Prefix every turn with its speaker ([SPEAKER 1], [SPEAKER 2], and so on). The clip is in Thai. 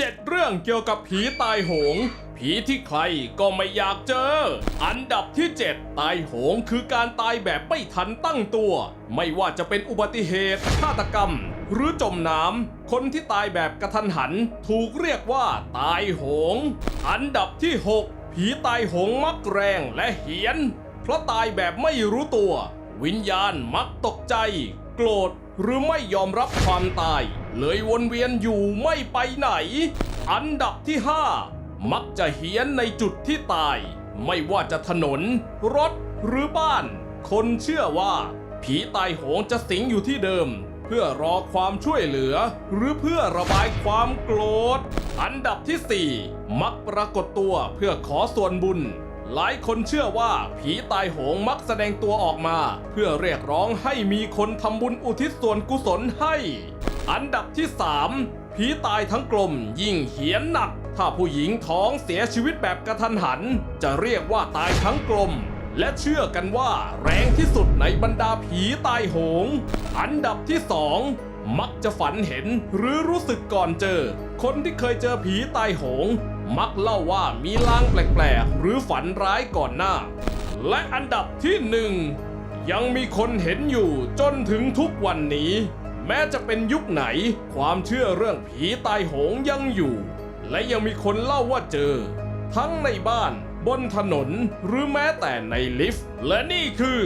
[SPEAKER 1] 7 เรื่องเกี่ยวกับผีตายโหง ผีที่ใครก็ไม่อยากเจอ อันดับที่ 7 ตายโหงคือการตายแบบไม่ทันตั้งตัว ไม่ว่าจะเป็นอุบัติเหตุฆาตกรรม หรือจมน้ำคนที่ตายแบบกระทันหัน ถูกเรียกว่าตายโหง อันดับที่ 6 ผีตายโหงมักแรงและเหียน เพราะตายแบบไม่รู้ตัว วิญญาณมักตกใจ โกรธหรือไม่ยอมรับความตาย เลยวนเวียนอยู่ไม่ไปไหน อันดับที่ 5 มักจะเฮี้ยนในจุดที่ตาย ไม่ว่าจะถนน รถหรือบ้าน คนเชื่อว่า ผีตายโหงจะสิงอยู่ที่เดิม เพื่อรอความช่วยเหลือ หรือเพื่อระบายความโกรธ อันดับที่ 4 มักปรากฏตัวเพื่อขอส่วนบุญหลายคนเชื่อว่าผีตายโหงมักแสดงตัวออกมา เพื่อเรียกร้องให้มีคนทำบุญอุทิศส่วนกุศลให้ อันดับที่ 3 ผีตายทั้งกลมยิ่งเหียนหนัก ถ้าผู้หญิงท้องเสียชีวิตแบบกระทันหัน จะเรียกว่าตายทั้งกลม และเชื่อกันว่าแรงที่สุดในบรรดาผีตายโหง อันดับที่ 2 มักจะฝันเห็นหรือรู้สึกก่อนเจอ คนที่เคยเจอผีตายโหง มักเล่าว่ามีลางแปลกๆหรือฝันร้ายก่อนหน้า และอันดับที่หนึ่งยังมีคนเห็นอยู่จนถึงทุกวันนี้ แม้จะเป็นยุคไหน ความเชื่อเรื่องผีตายโหงยังอยู่ และยังมีคนเล่าว่าเจอ ทั้งในบ้าน บนถนนหรือแม้แต่ในลิฟต์ และนี่คือ